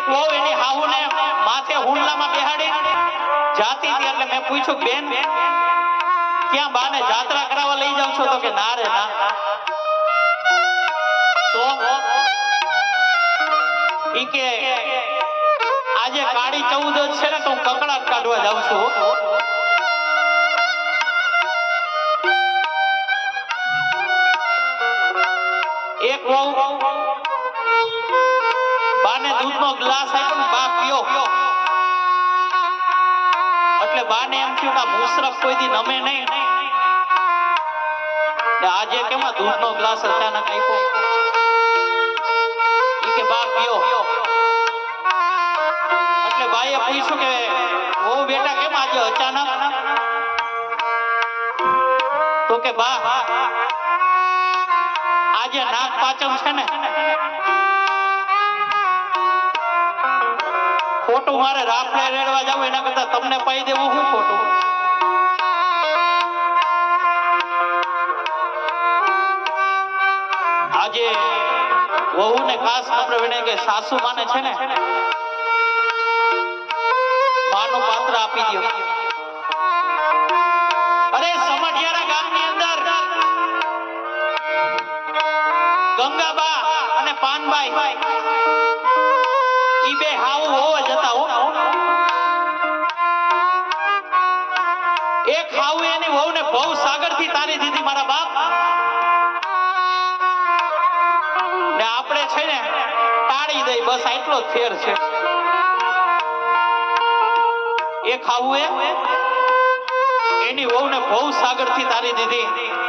એક વહુ એની હાહુને માથે હુંડલામાં બેહાડી. જાતી હતી એટલે મેં પૂછ્યું, બેન, ક્યાં બાને જાત્રા કરાવવા લઈ જાવ છો? તો કે, ના રે, ના. તો કે, આજે કાળી ચૌદ જ છે ને, તો હું કકડાટ કાઢવા જાઉં છું. એક વહુ બાને દૂધનો ગ્લાસ આપ્યો ને બા પીઓ. એટલે બાને એમ થયું કે મુશરફ કોઈ દી નમે નહીં. આજે કેમાં દૂધનો ગ્લાસ અચાનક આપ્યો. ઈ કે બા પીઓ. એટલે બાએ પૂછ્યું કે ઓ બેટા, કેમ આજે અચાનક? તો કે, બા, આજે નાગ પાચમ છે ને. ખોટું મારે રાફડે રેડવા જાવ એના કરતા તમને પાઈ દેવું હું ખોટું? આજે વહુ ને ખાસ નમ્ર વિને કે સાસુ માને છે ને? માનું પાત્ર આપી દો અરે સમઢિયારા ગામની અંદર ગંગાબા અને પાનબાઈ એક ખાવું એની વહુને બહુ સાગરથી તારી દીધી મારા બાપ. ને આપણે છે ને ટાળી દઈ, બસ આટલો ફેર છે. એક હાવું એ? એની વહુને બહુ સાગરથી તારી દીધી.